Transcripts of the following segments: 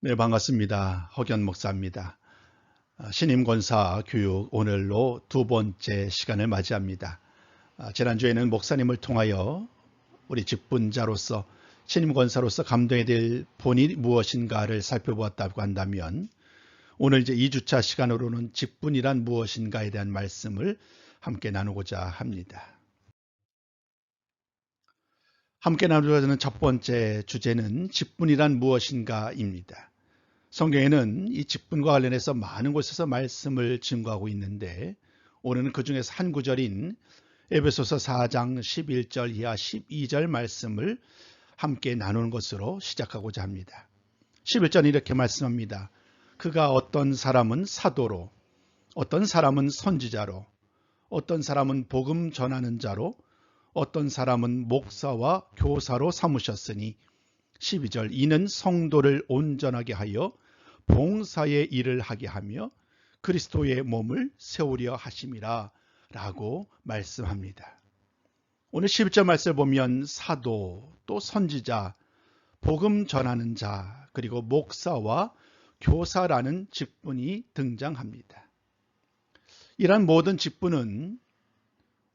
네, 반갑습니다. 허견 목사입니다. 아, 신임 권사 교육 오늘로 두 번째 시간을 맞이합니다. 아, 지난주에는 목사님을 통하여 우리 직분자로서 신임 권사로서 감동해야 될 본이 무엇인가를 살펴보았다고 한다면 오늘 이제 2주차 시간으로는 직분이란 무엇인가에 대한 말씀을 함께 나누고자 합니다. 함께 나누고자 하는 첫 번째 주제는 직분이란 무엇인가입니다. 성경에는 이 직분과 관련해서 많은 곳에서 말씀을 증거하고 있는데 오늘은 그 중에서 한 구절인 에베소서 4장 11절 이하 12절 말씀을 함께 나누는 것으로 시작하고자 합니다. 11절 이렇게 말씀합니다. 그가 어떤 사람은 사도로, 어떤 사람은 선지자로, 어떤 사람은 복음 전하는 자로, 어떤 사람은 목사와 교사로 삼으셨으니 12절 이는 성도를 온전하게 하여 봉사의 일을 하게 하며 그리스도의 몸을 세우려 하심이라 라고 말씀합니다. 오늘 11절 말씀을 보면 사도 또 선지자 복음 전하는 자 그리고 목사와 교사라는 직분이 등장합니다. 이러한 모든 직분은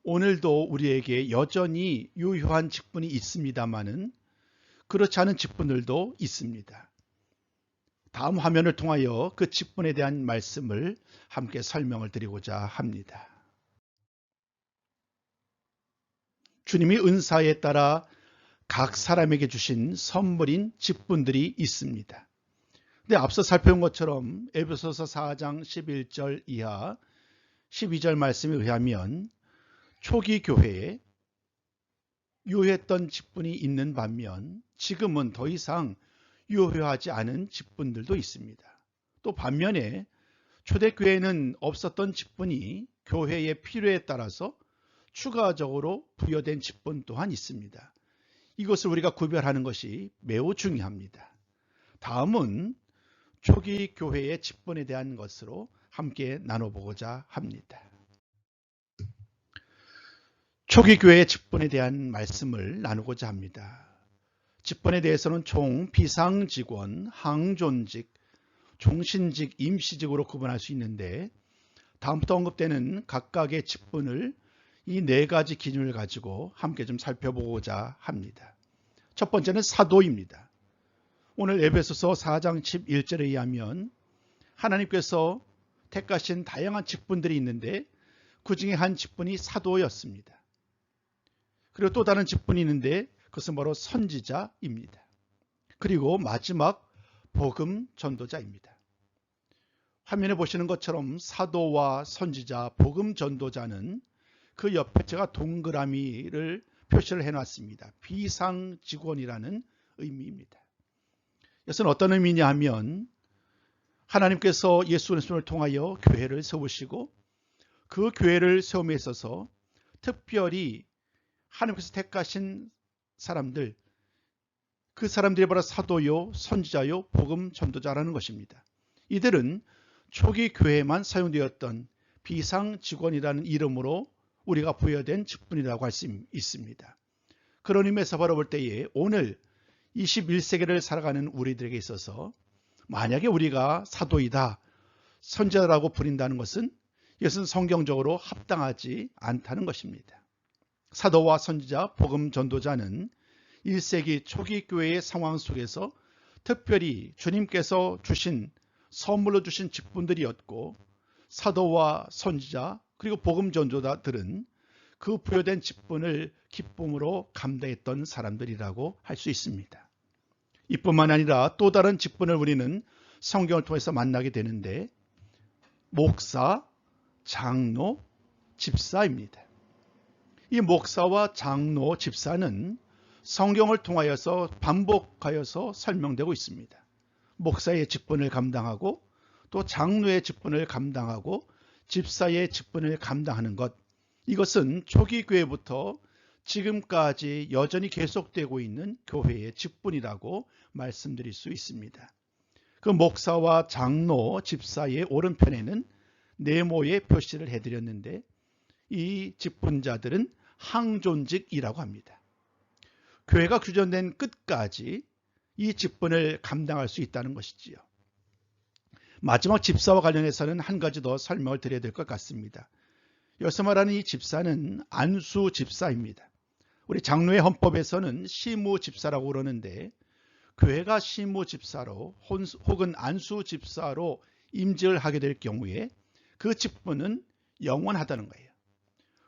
오늘도 우리에게 여전히 유효한 직분이 있습니다만은 그렇지 않은 직분들도 있습니다. 다음 화면을 통하여 그 직분에 대한 말씀을 함께 설명을 드리고자 합니다. 주님이 은사에 따라 각 사람에게 주신 선물인 직분들이 있습니다. 근데 앞서 살펴본 것처럼 에베소서 4장 11절 이하 12절 말씀에 의하면 초기 교회에 유효했던 직분이 있는 반면 지금은 더 이상 유효하지 않은 직분들도 있습니다. 또 반면에 초대교회에는 없었던 직분이 교회의 필요에 따라서 추가적으로 부여된 직분 또한 있습니다. 이것을 우리가 구별하는 것이 매우 중요합니다. 다음은 초기 교회의 직분에 대한 것으로 함께 나눠보고자 합니다. 초기 교회의 직분에 대한 말씀을 나누고자 합니다. 직분에 대해서는 총 비상 직원, 항존직, 종신직, 임시직으로 구분할 수 있는데 다음부터 언급되는 각각의 직분을 이 네 가지 기준을 가지고 함께 좀 살펴보고자 합니다. 첫 번째는 사도입니다. 오늘 에베소서 4장 11절에 의하면 하나님께서 택하신 다양한 직분들이 있는데 그 중에 한 직분이 사도였습니다. 그리고 또 다른 직분이 있는데 그것은 바로 선지자입니다. 그리고 마지막 복음 전도자입니다. 화면에 보시는 것처럼 사도와 선지자, 복음 전도자는 그 옆에 제가 동그라미를 표시를 해놨습니다. 비상 직원이라는 의미입니다. 이것은 어떤 의미냐 하면 하나님께서 예수 그리스도를 통하여 교회를 세우시고 그 교회를 세움에 있어서 특별히 하나님께서 택하신 사람들 그 사람들이 바로 사도요, 선지자요, 복음 전도자라는 것입니다. 이들은 초기 교회에만 사용되었던 비상 직원이라는 이름으로 우리가 부여된 직분이라고 할 수 있습니다. 그런 의미에서 바라볼 때에 오늘 21세기를 살아가는 우리들에게 있어서 만약에 우리가 사도이다, 선지자라고 부린다는 것은 이것은 성경적으로 합당하지 않다는 것입니다. 사도와 선지자, 복음 전도자는 1세기 초기 교회의 상황 속에서 특별히 주님께서 주신 선물로 주신 직분들이었고 사도와 선지자 그리고 복음 전도자들은 그 부여된 직분을 기쁨으로 감당했던 사람들이라고 할 수 있습니다. 이뿐만 아니라 또 다른 직분을 우리는 성경을 통해서 만나게 되는데 목사, 장로, 집사입니다. 이 목사와 장로, 집사는 성경을 통하여서 반복하여서 설명되고 있습니다. 목사의 직분을 감당하고 또 장로의 직분을 감당하고 집사의 직분을 감당하는 것 이것은 초기 교회부터 지금까지 여전히 계속되고 있는 교회의 직분이라고 말씀드릴 수 있습니다. 그 목사와 장로, 집사의 오른편에는 네모의 표시를 해드렸는데 이 직분자들은 항존직이라고 합니다. 교회가 규정된 끝까지 이 직분을 감당할 수 있다는 것이지요. 마지막 집사와 관련해서는 한 가지 더 설명을 드려야 될 것 같습니다. 여기서 말하는 이 집사는 안수 집사입니다. 우리 장로의 헌법에서는 시무 집사라고 그러는데 교회가 시무 집사로 혹은 안수 집사로 임직을 하게 될 경우에 그 직분은 영원하다는 거예요.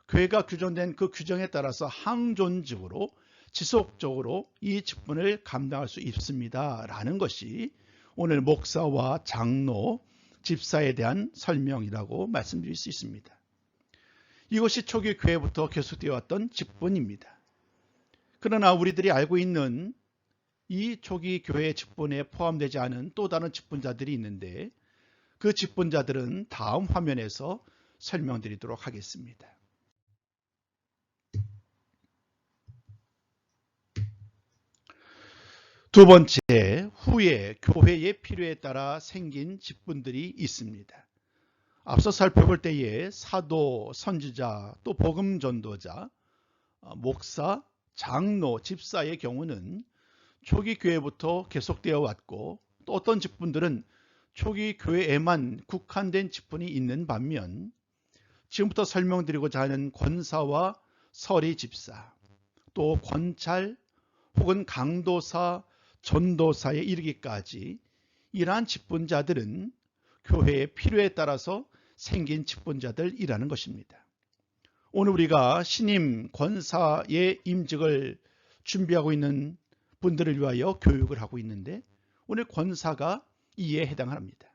교회가 규정된 그 규정에 따라서 항존직으로 지속적으로 이 직분을 감당할 수 있습니다. 라는 것이 오늘 목사와 장로, 집사에 대한 설명이라고 말씀드릴 수 있습니다. 이것이 초기 교회부터 계속되어 왔던 직분입니다. 그러나 우리들이 알고 있는 이 초기 교회 직분에 포함되지 않은 또 다른 직분자들이 있는데 그 직분자들은 다음 화면에서 설명드리도록 하겠습니다. 두 번째, 후에 교회의 필요에 따라 생긴 직분들이 있습니다. 앞서 살펴볼 때에 사도, 선지자, 또 복음 전도자, 어, 목사, 장로, 집사의 경우는 초기 교회부터 계속되어 왔고 또 어떤 직분들은 초기 교회에만 국한된 직분이 있는 반면 지금부터 설명드리고자 하는 권사와 서리 집사, 또 권찰 혹은 강도사, 전도사에 이르기까지 이러한 직분자들은 교회의 필요에 따라서 생긴 직분자들이라는 것입니다. 오늘 우리가 신임 권사의 임직을 준비하고 있는 분들을 위하여 교육을 하고 있는데 오늘 권사가 이에 해당합니다.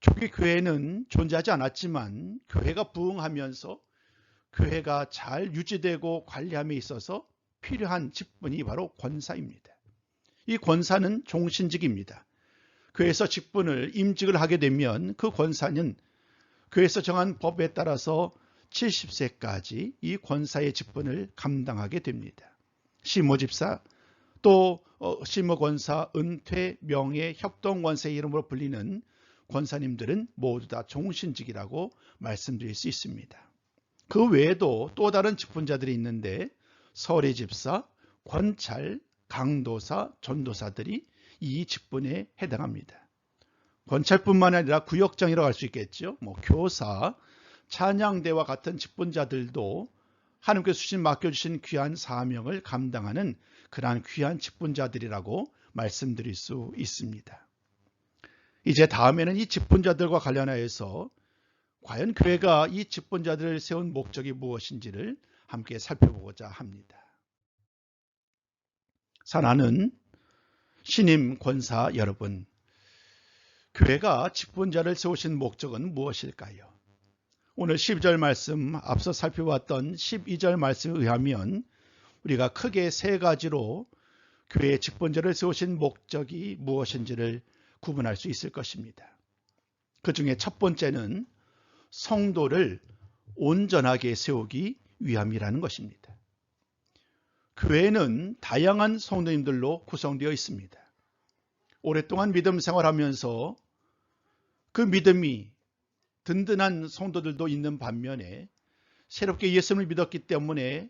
초기 교회는 존재하지 않았지만 교회가 부흥하면서 교회가 잘 유지되고 관리함에 있어서 필요한 직분이 바로 권사입니다. 이 권사는 종신직입니다. 교회에서 직분을 임직을 하게 되면 그 권사는 교회에서 정한 법에 따라서 70세까지 이 권사의 직분을 감당하게 됩니다. 시모집사 또 어, 시모권사, 은퇴, 명예, 협동권세 이름으로 불리는 권사님들은 모두 다 종신직이라고 말씀드릴 수 있습니다. 그 외에도 또 다른 직분자들이 있는데 서리집사, 권찰, 강도사, 전도사들이 이 직분에 해당합니다. 권찰뿐만 아니라 구역장이라고 할 수 있겠죠. 뭐 교사, 찬양대와 같은 직분자들도 하나님께서 주신 맡겨주신 귀한 사명을 감당하는 그러한 귀한 직분자들이라고 말씀드릴 수 있습니다. 이제 다음에는 이 직분자들과 관련하여서 과연 교회가 이 직분자들을 세운 목적이 무엇인지를 함께 살펴보고자 합니다. 사나는 신임 권사 여러분, 교회가 직분자를 세우신 목적은 무엇일까요? 오늘 12절 말씀, 앞서 살펴봤던 12절 말씀에 의하면 우리가 크게 세 가지로 교회의 직분자를 세우신 목적이 무엇인지를 구분할 수 있을 것입니다. 그 중에 첫 번째는 성도를 온전하게 세우기 위함이라는 것입니다. 교회는 다양한 성도님들로 구성되어 있습니다. 오랫동안 믿음 생활하면서 그 믿음이 든든한 성도들도 있는 반면에 새롭게 예수를 믿었기 때문에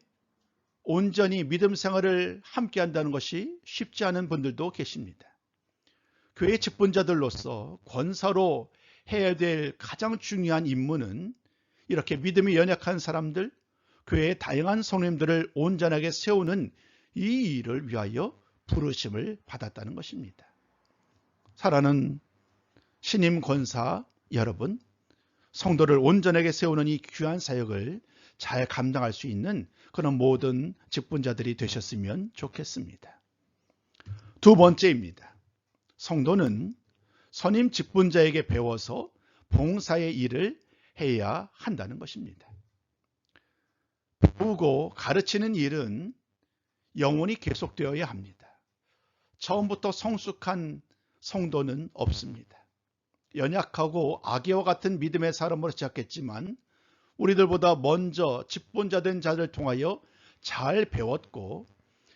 온전히 믿음 생활을 함께 한다는 것이 쉽지 않은 분들도 계십니다. 교회 직분자들로서 권사로 해야 될 가장 중요한 임무는 이렇게 믿음이 연약한 사람들, 교회의 다양한 성님들을 온전하게 세우는 이 일을 위하여 부르심을 받았다는 것입니다. 사랑하는 신임 권사 여러분, 성도를 온전하게 세우는 이 귀한 사역을 잘 감당할 수 있는 그런 모든 직분자들이 되셨으면 좋겠습니다. 두 번째입니다. 성도는 선임 직분자에게 배워서 봉사의 일을 해야 한다는 것입니다. 배우고 가르치는 일은 영원히 계속되어야 합니다. 처음부터 성숙한 성도는 없습니다. 연약하고 악의와 같은 믿음의 사람으로 시작했지만 우리들보다 먼저 직분자된 자를 통하여 잘 배웠고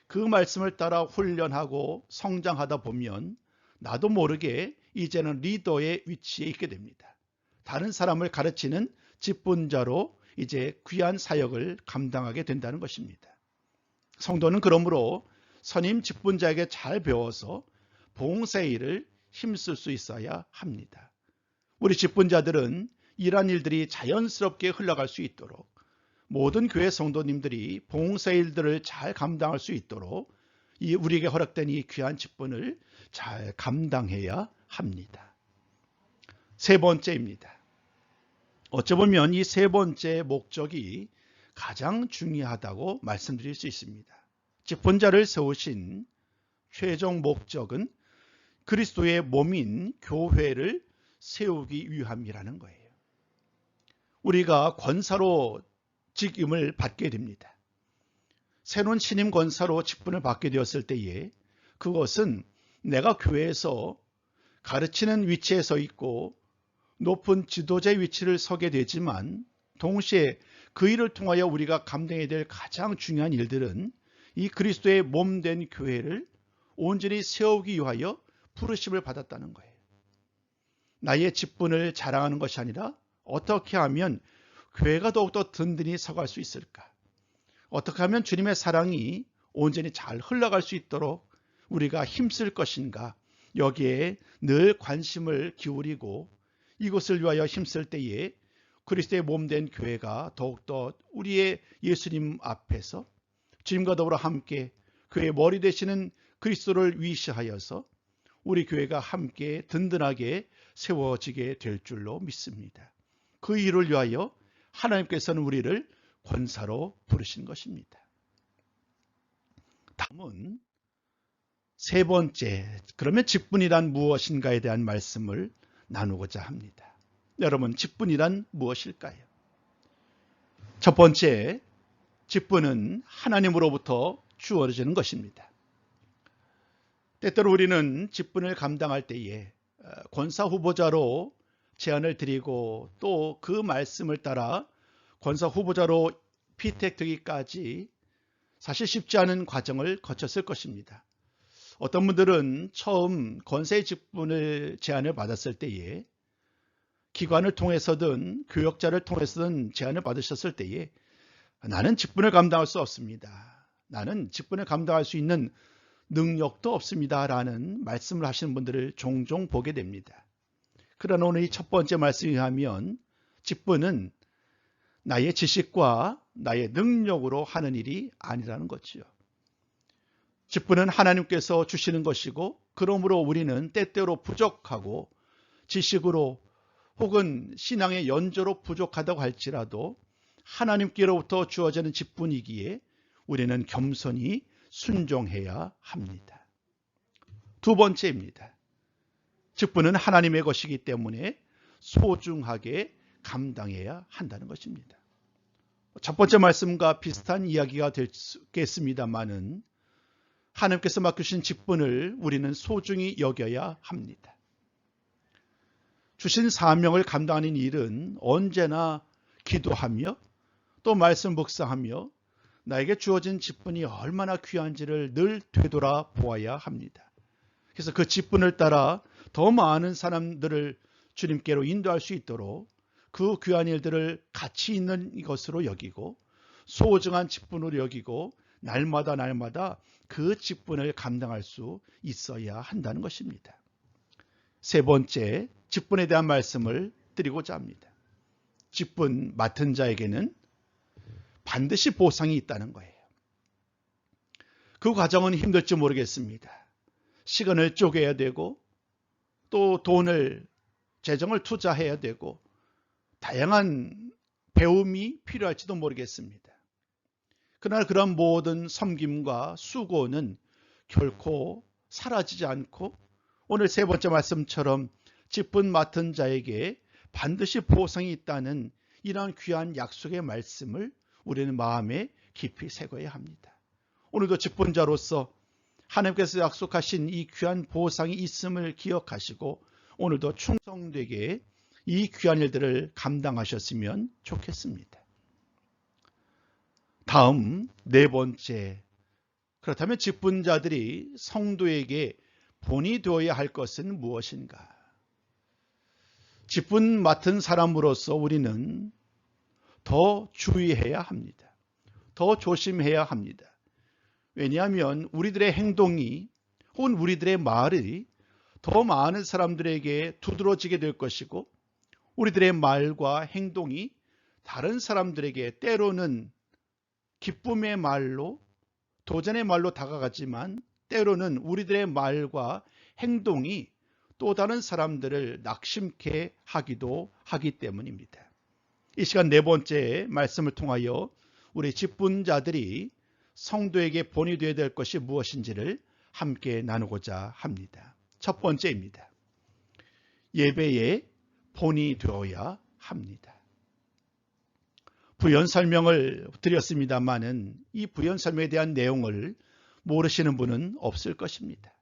그 말씀을 따라 훈련하고 성장하다 보면 나도 모르게 이제는 리더의 위치에 있게 됩니다. 다른 사람을 가르치는 직분자로 이제 귀한 사역을 감당하게 된다는 것입니다. 성도는 그러므로 선임 직분자에게 잘 배워서 봉사 일을 힘쓸 수 있어야 합니다. 우리 직분자들은 이러한 일들이 자연스럽게 흘러갈 수 있도록 모든 교회 성도님들이 봉사 일들을 잘 감당할 수 있도록 이 우리에게 허락된 이 귀한 직분을 잘 감당해야 합니다. 세 번째입니다. 어쩌 보면 이 세 번째 목적이 가장 중요하다고 말씀드릴 수 있습니다. 직분자를 세우신 최종 목적은 그리스도의 몸인 교회를 세우기 위함이라는 거예요. 우리가 권사로 직임을 받게 됩니다. 새로운 신임 권사로 직분을 받게 되었을 때에 그것은 내가 교회에서 가르치는 위치에 서 있고 높은 지도자의 위치를 서게 되지만 동시에 그 일을 통하여 우리가 감당해야 될 가장 중요한 일들은 이 그리스도의 몸 된 교회를 온전히 세우기 위하여 부르심을 받았다는 거예요. 나의 직분을 자랑하는 것이 아니라 어떻게 하면 교회가 더욱더 든든히 서갈 수 있을까? 어떻게 하면 주님의 사랑이 온전히 잘 흘러갈 수 있도록 우리가 힘쓸 것인가? 여기에 늘 관심을 기울이고 이것을 위하여 힘쓸 때에 그리스도의 몸된 교회가 더욱더 우리의 예수님 앞에서 주님과 더불어 함께 교회의 머리 되시는 그리스도를 위시하여서 우리 교회가 함께 든든하게 세워지게 될 줄로 믿습니다. 그 일을 위하여 하나님께서는 우리를 권사로 부르신 것입니다. 다음은 세 번째, 그러면 직분이란 무엇인가에 대한 말씀을 나누고자 합니다. 여러분, 직분이란 무엇일까요? 첫 번째, 직분은 하나님으로부터 주어지는 것입니다. 때때로 우리는 직분을 감당할 때에 어, 권사 후보자로 제안을 드리고 또 그 말씀을 따라 권사 후보자로 피택되기까지 사실 쉽지 않은 과정을 거쳤을 것입니다. 어떤 분들은 처음 권세 직분을 제안을 받았을 때에 기관을 통해서든 교역자를 통해서든 제안을 받으셨을 때에 나는 직분을 감당할 수 없습니다. 나는 직분을 감당할 수 있는 능력도 없습니다. 라는 말씀을 하시는 분들을 종종 보게 됩니다. 그러나 오늘 이 첫 번째 말씀에 의하면 직분은 나의 지식과 나의 능력으로 하는 일이 아니라는 거지요. 직분은 하나님께서 주시는 것이고 그러므로 우리는 때때로 부족하고 지식으로 혹은 신앙의 연조로 부족하다고 할지라도 하나님께로부터 주어지는 직분이기에 우리는 겸손히 순종해야 합니다. 두 번째입니다. 직분은 하나님의 것이기 때문에 소중하게 감당해야 한다는 것입니다. 첫 번째 말씀과 비슷한 이야기가 되겠습니다만은 하나님께서 맡기신 직분을 우리는 소중히 여겨야 합니다. 주신 사명을 감당하는 일은 언제나 기도하며 또 말씀 묵상하며 나에게 주어진 직분이 얼마나 귀한지를 늘 되돌아 보아야 합니다. 그래서 그 직분을 따라 더 많은 사람들을 주님께로 인도할 수 있도록 그 귀한 일들을 가치 있는 것으로 여기고 소중한 직분으로 여기고 날마다 날마다 그 직분을 감당할 수 있어야 한다는 것입니다. 세 번째, 직분에 대한 말씀을 드리고자 합니다. 직분 맡은 자에게는 반드시 보상이 있다는 거예요. 그 과정은 힘들지 모르겠습니다. 시간을 쪼개야 되고 또 돈을 재정을 투자해야 되고 다양한 배움이 필요할지도 모르겠습니다. 그러나 그런 모든 섬김과 수고는 결코 사라지지 않고 오늘 세 번째 말씀처럼 직분 맡은 자에게 반드시 보상이 있다는 이러한 귀한 약속의 말씀을 우리는 마음에 깊이 새겨야 합니다. 오늘도 직분자로서 하나님께서 약속하신 이 귀한 보상이 있음을 기억하시고 오늘도 충성되게 이 귀한 일들을 감당하셨으면 좋겠습니다. 다음 네 번째 그렇다면 직분자들이 성도에게 본이 되어야 할 것은 무엇인가? 직분 맡은 사람으로서 우리는 더 주의해야 합니다. 더 조심해야 합니다. 왜냐하면 우리들의 행동이 혹은 우리들의 말이 더 많은 사람들에게 두드러지게 될 것이고 우리들의 말과 행동이 다른 사람들에게 때로는 기쁨의 말로 도전의 말로 다가가지만 때로는 우리들의 말과 행동이 또 다른 사람들을 낙심케 하기도 하기 때문입니다. 이 시간 네 번째 말씀을 통하여 우리 직분자들이 성도에게 본이 되어야 될 것이 무엇인지를 함께 나누고자 합니다. 첫 번째입니다. 예배에 본이 되어야 합니다. 부연 설명을 드렸습니다만은 이 부연 설명에 대한 내용을 모르시는 분은 없을 것입니다.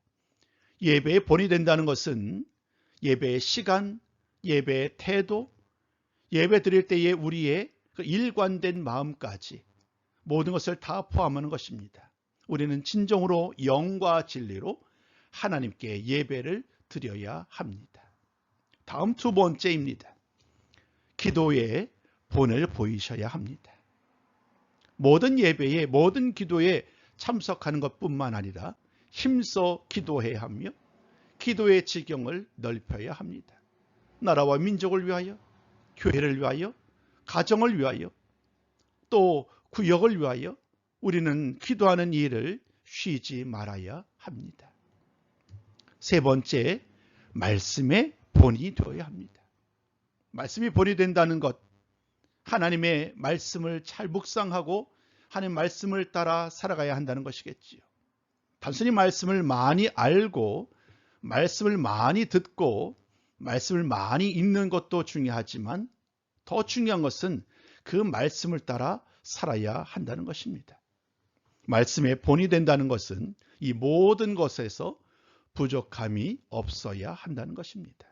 예배에 본이 된다는 것은 예배의 시간, 예배의 태도, 예배 드릴 때의 우리의 그 일관된 마음까지 모든 것을 다 포함하는 것입니다. 우리는 진정으로 영과 진리로 하나님께 예배를 드려야 합니다. 다음 두 번째입니다. 기도에 본을 보이셔야 합니다. 모든 예배에 모든 기도에 참석하는 것뿐만 아니라 힘써 기도해야 하며 기도의 지경을 넓혀야 합니다. 나라와 민족을 위하여, 교회를 위하여, 가정을 위하여, 또 구역을 위하여 우리는 기도하는 일을 쉬지 말아야 합니다. 세 번째, 말씀의 본이 되어야 합니다. 말씀이 본이 된다는 것, 하나님의 말씀을 잘 묵상하고 하나님 말씀을 따라 살아가야 한다는 것이겠지요. 단순히 말씀을 많이 알고 말씀을 많이 듣고 말씀을 많이 읽는 것도 중요하지만 더 중요한 것은 그 말씀을 따라 살아야 한다는 것입니다. 말씀의 본이 된다는 것은 이 모든 것에서 부족함이 없어야 한다는 것입니다.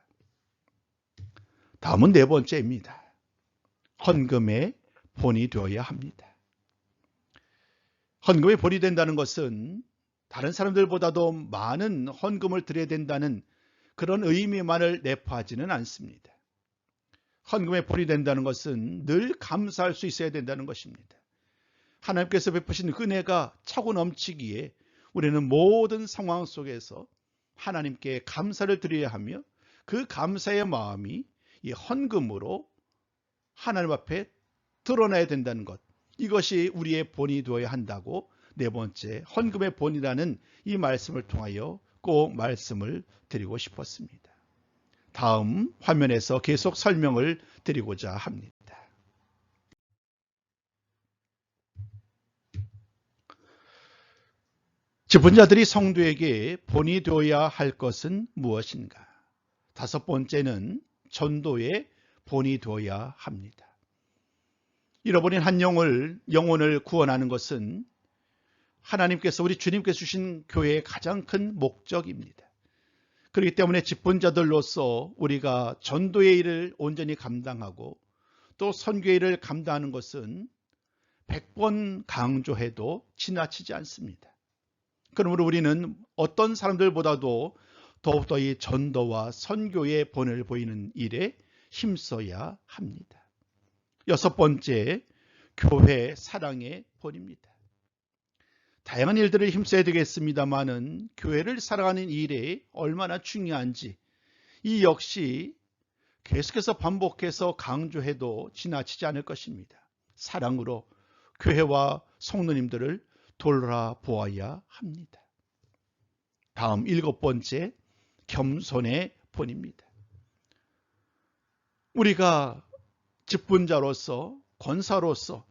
다음은 네 번째입니다. 헌금의 본이 되어야 합니다. 헌금의 본이 된다는 것은 다른 사람들보다도 많은 헌금을 드려야 된다는 그런 의미만을 내포하지는 않습니다. 헌금의 본이 된다는 것은 늘 감사할 수 있어야 된다는 것입니다. 하나님께서 베푸신 은혜가 차고 넘치기에 우리는 모든 상황 속에서 하나님께 감사를 드려야 하며 그 감사의 마음이 이 헌금으로 하나님 앞에 드러나야 된다는 것. 이것이 우리의 본이 되어야 한다고 네 번째 헌금의 본이라는 이 말씀을 통하여 꼭 말씀을 드리고 싶었습니다. 다음 화면에서 계속 설명을 드리고자 합니다. 지분자들이 성도에게 본이 되어야 할 것은 무엇인가? 다섯 번째는 전도의 본이 되어야 합니다. 잃어버린 한 영을, 영혼을 구원하는 것은 하나님께서 우리 주님께서 주신 교회의 가장 큰 목적입니다. 그렇기 때문에 집본자들로서 우리가 전도의 일을 온전히 감당하고 또 선교의 일을 감당하는 것은 100번 강조해도 지나치지 않습니다. 그러므로 우리는 어떤 사람들보다도 더욱더 이 전도와 선교의 본을 보이는 일에 힘써야 합니다. 여섯 번째, 교회 사랑의 본입니다. 다양한 일들을 힘써야 되겠습니다만은 교회를 살아가는 일에 얼마나 중요한지 이 역시 계속해서 반복해서 강조해도 지나치지 않을 것입니다. 사랑으로 교회와 성도님들을 돌아보아야 합니다. 다음 일곱 번째 겸손의 본입니다. 우리가 직분자로서 권사로서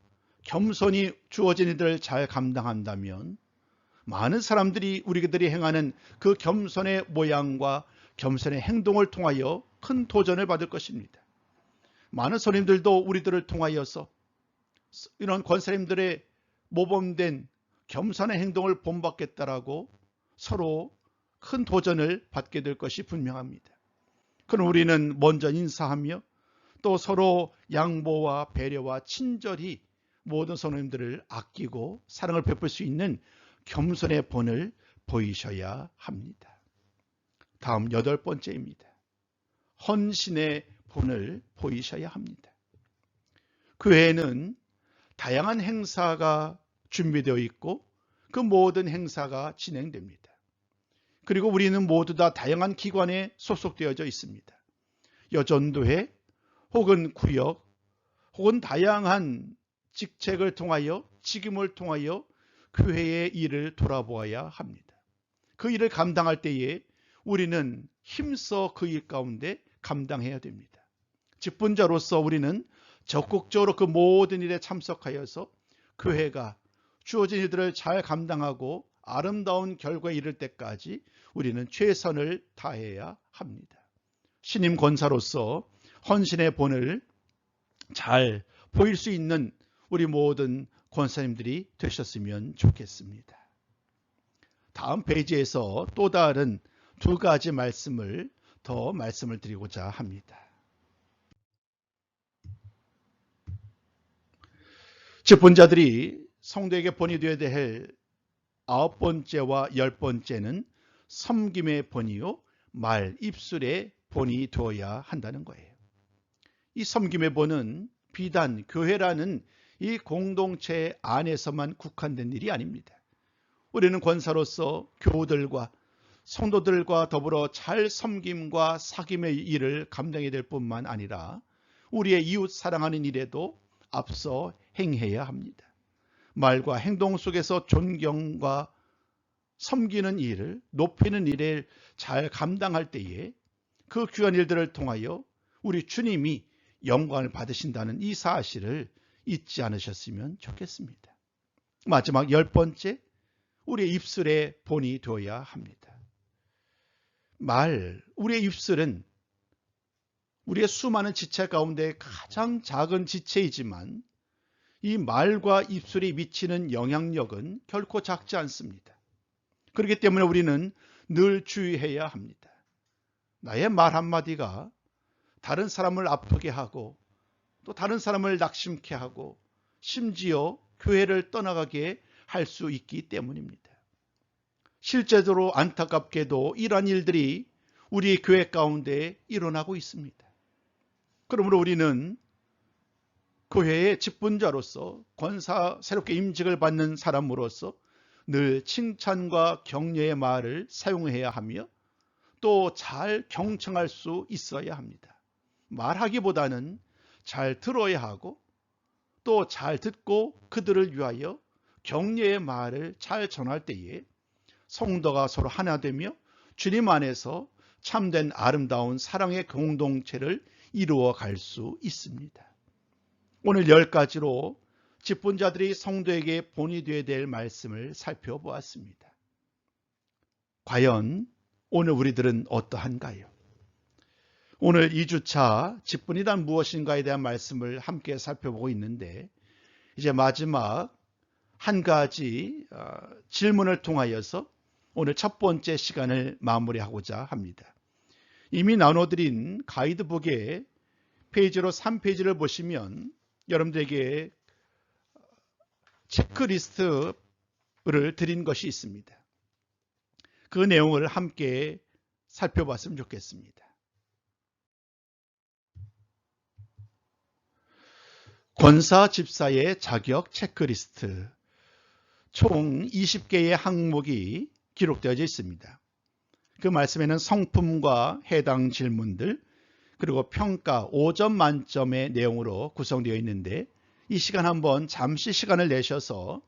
겸손히 주어진 일들을 잘 감당한다면 많은 사람들이 우리들이 행하는 그 겸손의 모양과 겸손의 행동을 통하여 큰 도전을 받을 것입니다. 많은 손님들도 우리들을 통하여서 이런 권사님들의 모범된 겸손의 행동을 본받겠다라고 서로 큰 도전을 받게 될 것이 분명합니다. 그럼 우리는 먼저 인사하며 또 서로 양보와 배려와 친절히 모든 선생님들을 아끼고 사랑을 베풀 수 있는 겸손의 본을 보이셔야 합니다. 다음 여덟 번째입니다. 헌신의 본을 보이셔야 합니다. 교회에는 다양한 행사가 준비되어 있고 그 모든 행사가 진행됩니다. 그리고 우리는 모두 다 다양한 기관에 소속되어져 있습니다. 여전도회 혹은 구역 혹은 다양한 직책을 통하여 직임을 통하여 교회의 일을 돌아보아야 합니다. 그 일을 감당할 때에 우리는 힘써 그 일 가운데 감당해야 됩니다. 직분자로서 우리는 적극적으로 그 모든 일에 참석하여서 교회가 주어진 일들을 잘 감당하고 아름다운 결과에 이를 때까지 우리는 최선을 다해야 합니다. 신임 권사로서 헌신의 본을 잘 보일 수 있는 우리 모든 권사님들이 되셨으면 좋겠습니다. 다음 페이지에서 또 다른 두 가지 말씀을 더 말씀을 드리고자 합니다. 직분자들이 성도에게 본이 되어야 될 아홉 번째와 열 번째는 섬김의 본이요 말 입술의 본이 되어야 한다는 거예요. 이 섬김의 본은 비단 교회라는 이 공동체 안에서만 국한된 일이 아닙니다. 우리는 권사로서 교우들과 성도들과 더불어 잘 섬김과 사귐의 일을 감당해야 될 뿐만 아니라 우리의 이웃 사랑하는 일에도 앞서 행해야 합니다. 말과 행동 속에서 존경과 섬기는 일을 높이는 일을 잘 감당할 때에 그 귀한 일들을 통하여 우리 주님이 영광을 받으신다는 이 사실을 잊지 않으셨으면 좋겠습니다. 마지막 열 번째, 우리의 입술에 본이 되어야 합니다. 말, 우리의 입술은 우리의 수많은 지체 가운데 가장 작은 지체이지만 이 말과 입술이 미치는 영향력은 결코 작지 않습니다. 그렇기 때문에 우리는 늘 주의해야 합니다. 나의 말 한마디가 다른 사람을 아프게 하고 또 다른 사람을 낙심케 하고 심지어 교회를 떠나가게 할 수 있기 때문입니다. 실제로 안타깝게도 이러한 일들이 우리 교회 가운데 일어나고 있습니다. 그러므로 우리는 교회의 직분자로서 권사 새롭게 임직을 받는 사람으로서 늘 칭찬과 격려의 말을 사용해야 하며 또 잘 경청할 수 있어야 합니다. 말하기보다는 잘 들어야 하고 또 잘 듣고 그들을 위하여 격려의 말을 잘 전할 때에 성도가 서로 하나 되며 주님 안에서 참된 아름다운 사랑의 공동체를 이루어 갈 수 있습니다. 오늘 열 가지로 직분자들이 성도에게 본이 되어야 될 말씀을 살펴보았습니다. 과연 오늘 우리들은 어떠한가요? 오늘 2주차 직분이란 무엇인가에 대한 말씀을 함께 살펴보고 있는데 이제 마지막 한 가지 어, 질문을 통하여서 오늘 첫 번째 시간을 마무리하고자 합니다. 이미 나눠드린 가이드북의 페이지로 3페이지를 보시면 여러분들에게 체크리스트를 드린 것이 있습니다. 그 내용을 함께 살펴봤으면 좋겠습니다. 권사 집사의 자격 체크리스트 총 20개의 항목이 기록되어져 있습니다. 그 말씀에는 성품과 해당 질문들 그리고 평가 5점 만점의 내용으로 구성되어 있는데 이 시간 한번 잠시 시간을 내셔서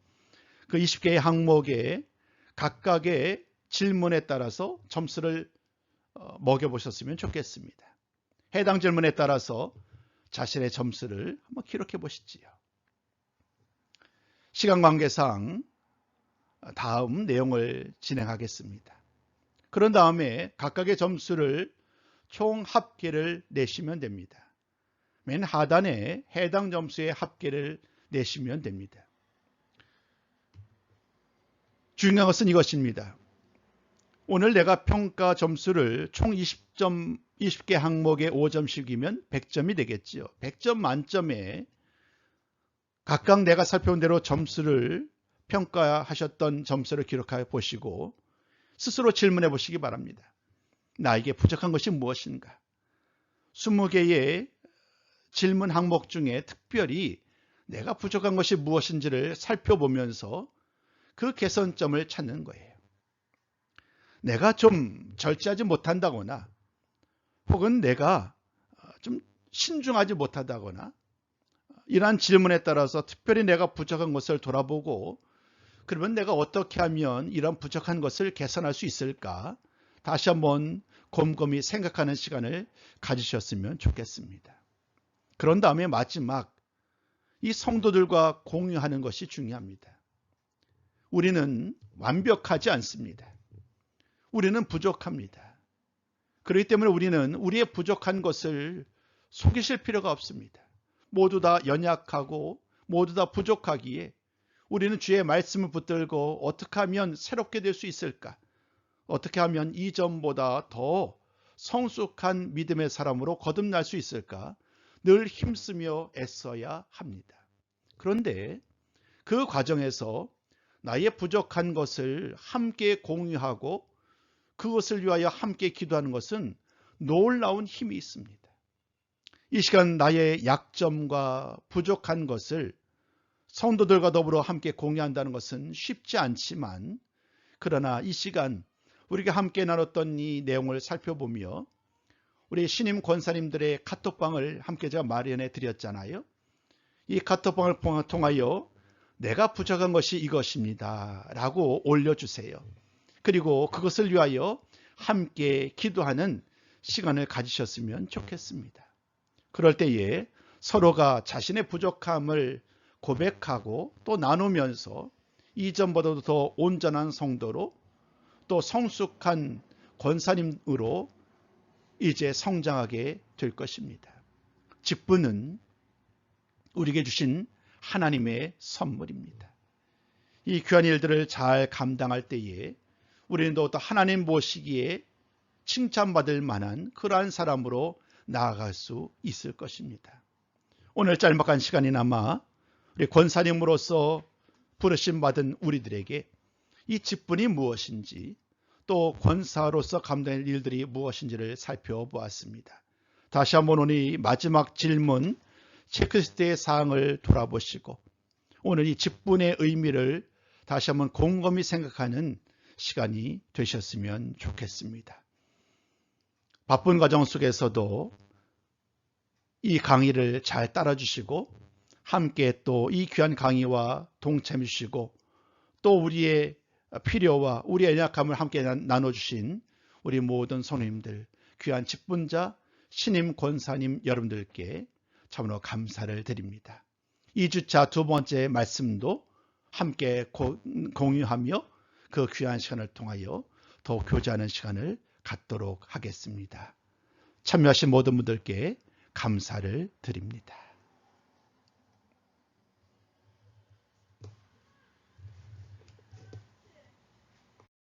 그 20개의 항목에 각각의 질문에 따라서 점수를 어, 먹여보셨으면 좋겠습니다. 해당 질문에 따라서 자신의 점수를 한번 기록해 보시지요. 시간 관계상 다음 내용을 진행하겠습니다. 그런 다음에 각각의 점수를 총 합계를 내시면 됩니다. 맨 하단에 해당 점수의 합계를 내시면 됩니다. 중요한 것은 이것입니다. 오늘 내가 평가 점수를 총 20점, 20개 항목에 5점씩이면 100점이 되겠지요. 100점 만점에 각각 내가 살펴본 대로 점수를 평가하셨던 점수를 기록하여 보시고 스스로 질문해 보시기 바랍니다. 나에게 부족한 것이 무엇인가? 20개의 질문 항목 중에 특별히 내가 부족한 것이 무엇인지를 살펴보면서 그 개선점을 찾는 거예요. 내가 좀 절제하지 못한다거나 혹은 내가 좀 신중하지 못하다거나 이러한 질문에 따라서 특별히 내가 부족한 것을 돌아보고 그러면 내가 어떻게 하면 이런 부족한 것을 개선할 수 있을까? 다시 한번 곰곰이 생각하는 시간을 가지셨으면 좋겠습니다. 그런 다음에 마지막 이 성도들과 공유하는 것이 중요합니다. 우리는 완벽하지 않습니다. 우리는 부족합니다. 그렇기 때문에 우리는 우리의 부족한 것을 속이실 필요가 없습니다. 모두 다 연약하고 모두 다 부족하기에 우리는 주의 말씀을 붙들고 어떻게 하면 새롭게 될 수 있을까? 어떻게 하면 이전보다 더 성숙한 믿음의 사람으로 거듭날 수 있을까? 늘 힘쓰며 애써야 합니다. 그런데 그 과정에서 나의 부족한 것을 함께 공유하고 그것을 위하여 함께 기도하는 것은 놀라운 힘이 있습니다. 이 시간 나의 약점과 부족한 것을 성도들과 더불어 함께 공유한다는 것은 쉽지 않지만 그러나 이 시간 우리가 함께 나눴던 이 내용을 살펴보며 우리 신임 권사님들의 카톡방을 함께 제가 마련해 드렸잖아요. 이 카톡방을 통하여 내가 부족한 것이 이것입니다. 라고 올려주세요. 그리고 그것을 위하여 함께 기도하는 시간을 가지셨으면 좋겠습니다. 그럴 때에 서로가 자신의 부족함을 고백하고 또 나누면서 이전보다도 더 온전한 성도로 또 성숙한 권사님으로 이제 성장하게 될 것입니다. 직분은 우리에게 주신 하나님의 선물입니다. 이 귀한 일들을 잘 감당할 때에 우리는 또 하나님 모시기에 칭찬받을 만한 그러한 사람으로 나아갈 수 있을 것입니다. 오늘 짤막한 시간이나마 우리 권사님으로서 부르심 받은 우리들에게 이 직분이 무엇인지 또 권사로서 감당할 일들이 무엇인지를 살펴보았습니다. 다시 한번 오늘 마지막 질문 체크리스트의 사항을 돌아보시고 오늘 이 직분의 의미를 다시 한번 곰곰이 생각하는 시간이 되셨으면 좋겠습니다. 바쁜 과정 속에서도 이 강의를 잘 따라주시고 함께 또 이 귀한 강의와 동참해 주시고 또 우리의 필요와 우리의 연약함을 함께 나눠주신 우리 모든 선생님들, 귀한 직분자, 신임 권사님 여러분들께 참으로 감사를 드립니다. 2주차 두 번째 말씀도 함께 공유하며 그 귀한 시간을 통하여 더 교제하는 시간을 갖도록 하겠습니다. 참여하신 모든 분들께 감사를 드립니다.